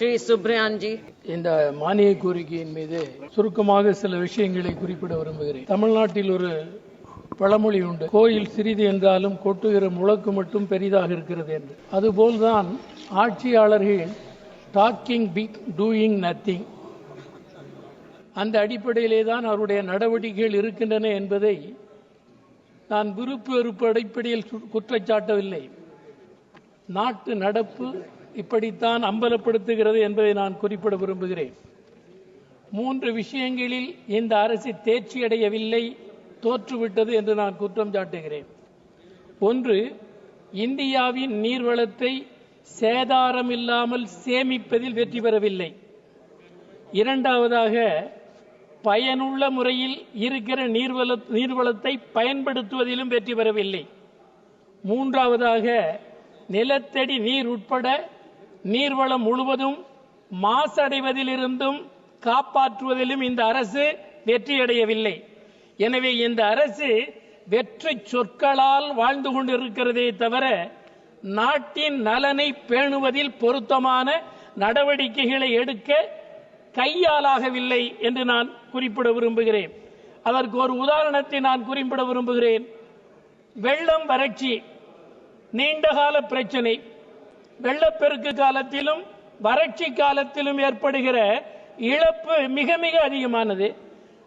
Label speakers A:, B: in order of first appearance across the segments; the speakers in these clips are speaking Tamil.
A: ஸ்ரீ சுப்ரயான்ஜி.
B: இந்த மானிய கோரிக்கையின் மீது சுருக்கமாக சில விஷயங்களை குறிப்பிட விரும்புகிறேன். தமிழ்நாட்டில் ஒரு பழமொழி உண்டு. கோயில் சிறிது என்றாலும் கொட்டுகிற முழக்கு மட்டும் பெரிதாக இருக்கிறது என்று. அதுபோல்தான் ஆட்சியாளர்கள் டாக்கிங் பிக் டூயிங் நத்திங் அந்த அடிப்படையிலே தான் அவருடைய நடவடிக்கைகள் இருக்கின்றன என்பதை நான் விருப்பு வெறுப்பு அடிப்படையில் குற்றச்சாட்டவில்லை. நாட்டு நடப்பு இப்படித்தான் அம்பலப்படுத்துகிறது என்பதை நான் குறிப்பிட விரும்புகிறேன். மூன்று விஷயங்களில் இந்த அரசு தேர்ச்சி அடையவில்லை தோற்றுவிட்டது என்று நான் குற்றம் சாட்டுகிறேன். ஒன்று இந்தியாவின் நீர்வளத்தை சேதாரம் இல்லாமல் சேமிப்பதில் வெற்றி பெறவில்லை. இரண்டாவதாக பயனுள்ள முறையில் இருக்கிற நீர்வள நீர்வளத்தை பயன்படுத்துவதிலும் வெற்றி பெறவில்லை. மூன்றாவதாக நிலத்தடி நீர் உட்பட நீர்வளம் முழுவதும் மாசடைவதிலிருந்தும் காப்பாற்றுவதிலும் இந்த அரசு வெற்றியடையவில்லை. எனவே இந்த அரசு வெற்றி சொற்களால் வாழ்ந்து கொண்டிருக்கிறதே தவிர நாட்டின் நலனை பேணுவதில் பொருத்தமான நடவடிக்கைகளை எடுக்க கையாலாகவில்லை என்று நான் குறிப்பிட விரும்புகிறேன். அதற்கு ஒரு உதாரணத்தை நான் குறிப்பிட விரும்புகிறேன். வெள்ளம் வறட்சி நீண்டகால பிரச்சனை. வெள்ளப்பெருக்கு காலத்திலும் வறட்சி காலத்திலும் ஏற்படுகிற இழப்பு மிக மிக அதிகமானது.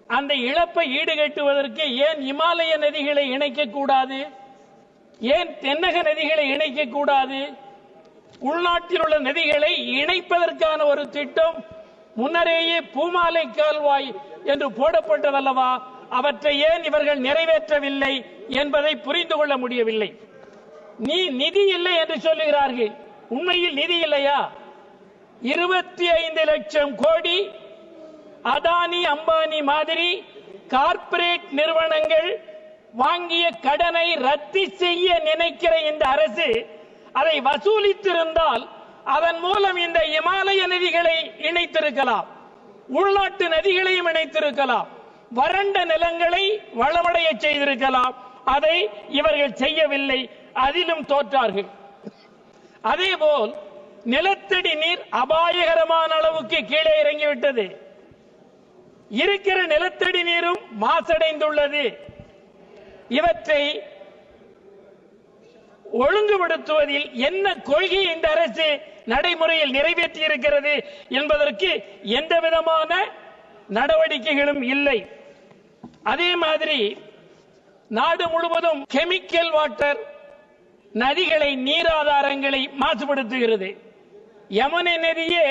B: அந்த இழப்பை ஈடுகட்டுவதற்கு ஏன் இமாலய நதிகளை இணைக்க கூடாது? ஏன் தென்னக நதிகளை இணைக்க கூடாது? உள்நாட்டில் உள்ள நதிகளை இணைப்பதற்கான ஒரு திட்டம் முன்னரேயே பூமாலை கால்வாய் என்று போடப்பட்டதல்லவா? அவற்றை ஏன் இவர்கள் நிறைவேற்றவில்லை என்பதை புரிந்து கொள்ள முடியவில்லை. நீ நிதி இல்லை என்று சொல்லுகிறார்கள். உண்மையில் நிதி இல்லையா? இருபத்தி ஐந்து லட்சம் கோடி அதானி அம்பானி மாதிரி கார்ப்பரேட் நிறுவனங்கள் வாங்கிய கடனை ரத்து செய்ய நினைக்கிற இந்த அரசு அதை வசூலித்திருந்தால் அதன் மூலம் இந்த இமாலய நதிகளை இணைத்திருக்கலாம் உள்நாட்டு நதிகளையும் இணைத்திருக்கலாம் வறண்ட நிலங்களை வளமடைய செய்திருக்கலாம். அதை இவர்கள் செய்யவில்லை. அதிலும் தோற்றார்கள். அதே போல் நிலத்தடி நீர் அபாயகரமான அளவுக்கு கீழே இறங்கிவிட்டது. இருக்கிற நிலத்தடி நீரும் மாசடைந்துள்ளது. இவற்றை ஒழுங்குபடுத்துவதில் என்ன கொள்கை இந்த அரசு நடைமுறையில் நிறைவேற்றி இருக்கிறது என்பதற்கு எந்த விதமான நடவடிக்கைகளும் இல்லை. அதே மாதிரி நாடு முழுவதும் கெமிக்கல் வாட்டர் நதிகளை நீராதாரங்களை மாசுபடுத்துகிறது. யமுனை நதியே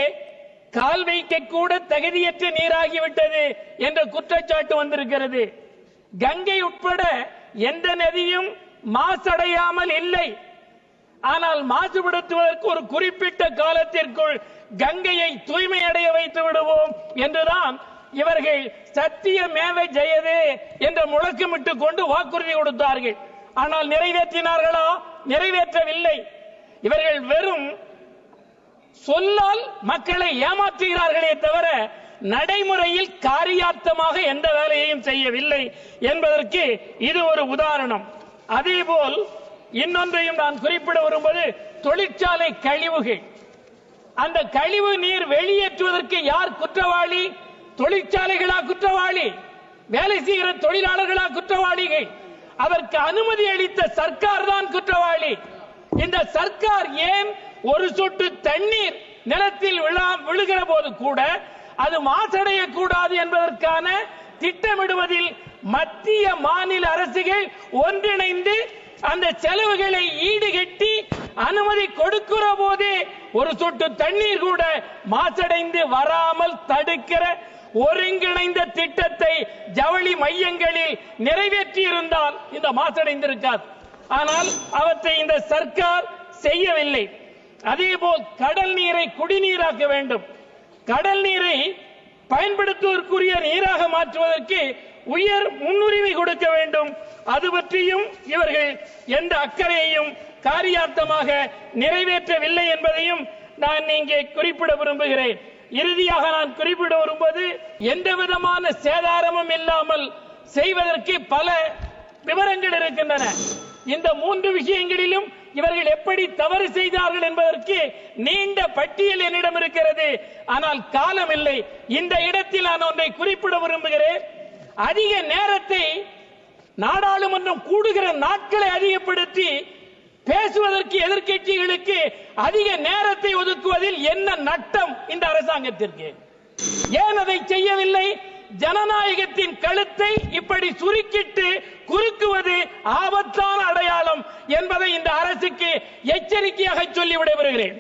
B: கால் வைக்க கூட தகுதியற்ற நீராகிவிட்டது என்ற குற்றச்சாட்டு வந்திருக்கிறது. கங்கை உட்பட எந்த நதியும் மாசடையாமல் இல்லை. ஆனால் மாசுபடுத்துவதற்கு ஒரு குறிப்பிட்ட காலத்திற்குள் கங்கையை தூய்மையடைய வைத்து விடுவோம் என்றுதான் இவர்கள் சத்தியமேவ ஜெயதே என்ற முழக்கமிட்டு கொண்டு வாக்குறுதி கொடுத்தார்கள். ஆனால் நிறைவேற்றினார்களா? நிறைவேற்றவில்லை. இவர்கள் வெறும் சொல்லால் மக்களை ஏமாற்றுகிறார்களே தவிர நடைமுறையில் காரியார்த்தமாக எந்த வேலையையும் செய்யவில்லை என்பதற்கு இது ஒரு உதாரணம். அதேபோல் இன்னொன்றையும் நான் குறிப்பிட விரும்புவது தொழிற்சாலை கழிவுகள். அந்த கழிவு நீர் வெளியேற்றுவதற்கு யார் குற்றவாளி? தொழிற்சாலைகளா குற்றவாளி? வேலை செய்கிற தொழிலாளர்களா குற்றவாளிகள்? அதற்கு அனுமதி அளித்த சர்க்கார் தான் குற்றவாளி. இந்த சர்க்கார் ஏன் ஒரு சொட்டு தண்ணீர் நிலத்தில் விழா- விழுகிற போது கூட அது மாசடைய கூடாது என்பதற்கான திட்டமிடுவதில் மத்திய மாநில அரசுகள் ஒன்றிணைந்து அந்த செலவுகளை ஈடுகட்டி அனுமதி கொடுக்கிற போதே ஒரு சொட்டு தண்ணீர் கூட மாசடைந்து வராமல் தடுக்கிற ஒருங்கிணைந்த திட்டத்தை ஜவுளி மையங்களில் நிறைவேற்றி இருந்தால் இந்த மாசடைந்திருக்காது ஆனால் அவற்றை இந்த சர்க்கார் செய்யவில்லை. அதேபோல் கடல் நீரை குடிநீராக்க வேண்டும். கடல் நீரை பயன்படுத்துவதற்குரிய நீராக மாற்றுவதற்கு உயர் முன்னுரிமை கொடுக்க வேண்டும். அது பற்றியும் இவர்கள் எந்த அக்கறையையும் காரியார்த்தமாக நிறைவேற்றவில்லை என்பதையும் நான் இங்கே குறிப்பிட விரும்புகிறேன். இறுதியாக நான் குறிப்பிட வரும்போது எந்த விதமான சேதாரமும் இல்லாமல் செய்வதற்கு பல விவரங்கள் இருக்கின்றன. இந்த மூன்று விஷயங்களிலும் இவர்கள் எப்படி தவறு செய்தார்கள் என்பதற்கு நீண்ட பட்டியல் என்னிடம் இருக்கிறது. ஆனால் காலம் இல்லை. இந்த இடத்தில் நான் ஒன்றை குறிப்பிட விரும்புகிறேன். அதிக நேரத்தை நாடாளுமன்றம் கூடுகிற நாட்களை அதிகப்படுத்தி பேசுவதற்கு எதிர்க்கட்சிகளுக்கு அதிக நேரத்தை ஒதுக்குவதில் என்ன நட்டம் இந்த அரசாங்கத்திற்கு? ஏன் அதை செய்யவில்லை? ஜனநாயகத்தின் கழுத்தை இப்படி சுருக்கிட்டு குறுக்குவது ஆபத்தான அடையாளம் என்பதை இந்த அரசுக்கு எச்சரிக்கையாக சொல்லி விடைபெறுகிறேன்